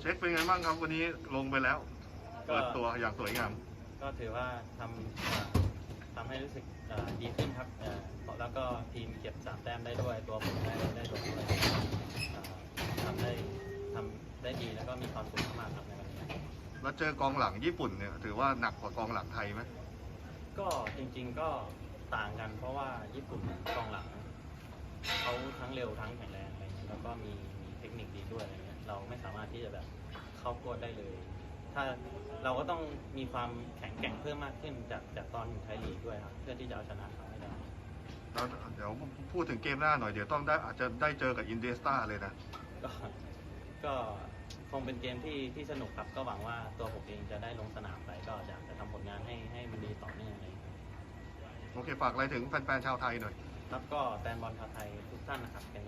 เช็คเป็นไงบ้างครับวันนี้ลงไปแล้ว ก็ เปิดตัวอย่างสวยงาม ก็ถือว่าทำเอ่อทำให้รู้สึกเอ่อดีขึ้นครับเอ่อแล้วก็ทีมเก็บสามแต้มได้ด้วย ตัวผมได้ได้ลงด้วยเอ่อทำได้ทำได้ดีแล้วก็มีความสุขมากๆครับในวันนี้ แล้วเจอกองหลังญี่ปุ่นเนี่ยถือว่าหนักกว่ากองหลังไทยไหมก็จริงๆก็ต่างกันเพราะว่าญี่ปุ่นกองหลังเขาทั้งเร็วทั้งแข็งแรงอะไรเงี้ยแล้วก็มีมี ที่จะแบบเข้าโกดได้เลย ถ้าเราก็ต้องมีความแข็งแกร่งเพิ่มมากขึ้นจากจากตอนอยู่ไทยลีกด้วยครับ เพื่อที่จะเอาชนะเขาให้ได้แล้วเดี๋ยวพูดถึงเกมหน้าหน่อยเดี๋ยวต้องได้อาจจะได้เจอกับอินเดสตาเลยนะ ก็ก็คงเป็นเกมที่ที่สนุกครับก็หวังว่าตัวผมเองจะได้ลงสนามไปก็อยากจะทำผลงานให้ให้มันดีต่อเนื่องอะไรอย่างเงี้ยโอเคฝากอะไรถึงแฟนๆชาวไทยหน่อย ครับก็แฟนบอลชาวไทยทุกท่านนะครับเป็น